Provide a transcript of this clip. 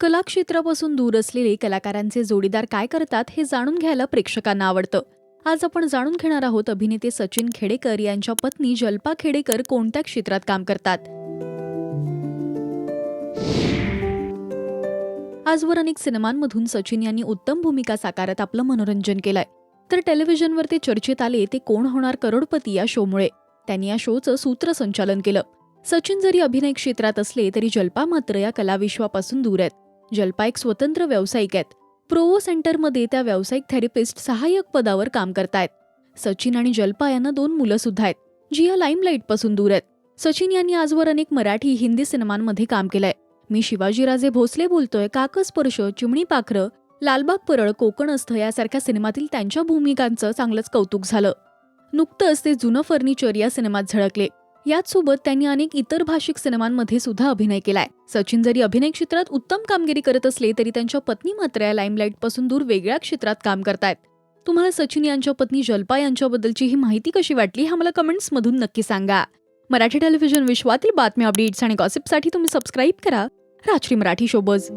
कलाक्षेत्रापासून दूर असलेले कलाकारांचे जोडीदार काय करतात हे जाणून घ्यायला प्रेक्षकांना आवडतं. आज आपण जाणून घेणार आहोत अभिनेते सचिन खेडेकर यांच्या पत्नी जल्पा खेडेकर कोणत्या क्षेत्रात काम करतात? आजवर अनेक सिनेमांमधून सचिन यांनी उत्तम भूमिका साकारत आपलं मनोरंजन केलंय. तर टेलिव्हिजनवर ते चर्चेत आले ते कोण होणार करोडपती या शोमुळे. त्यांनी या शोचं सूत्रसंचालन केलं. सचिन जरी अभिनय क्षेत्रात असले तरी जल्पा मात्र या कलाविश्वापासून दूर आहेत. जल्पा एक स्वतंत्र व्यावसायिक आहेत. प्रोवो सेंटरमध्ये त्या व्यावसायिक थेरपिस्ट सहाय्यक पदावर काम करतायत. सचिन आणि जल्पा यांना दोन मुलं सुद्धा आहेत जी या लाईमलाईटपासून दूर आहेत. सचिन यांनी आजवर अनेक मराठी हिंदी सिनेमांमध्ये काम केलंय. मी शिवाजीराजे भोसले बोलतोय काकस्पर्श चिमणी पाखरं लालबाग परळ कोकणस्थ यासारख्या सिनेमातील त्यांच्या भूमिकांचं चांगलंच कौतुक झालं. नुकतंच ते जुनं फर्निचर या सिनेमात झळकले. याचसोबत त्यांनी अनेक इतर भाषिक सिनेमांमध्ये सुद्धा अभिनय केलाय. सचिन जरी अभिनय क्षेत्रात उत्तम कामगिरी करत असले तरी त्यांच्या पत्नी मात्र या लाईमलाईटपासून दूर वेगळ्या क्षेत्रात काम करतायत. तुम्हाला सचिन यांच्या पत्नी जल्पा यांच्याबद्दलची ही माहिती कशी वाटली हे मला कमेंट्समधून नक्की सांगा. मराठी टेलिव्हिजन विश्वातील बातम्या अपडेट्स आणि गॉसिपसाठी तुम्ही सबस्क्राईब करा. राजश्री मराठी शोबज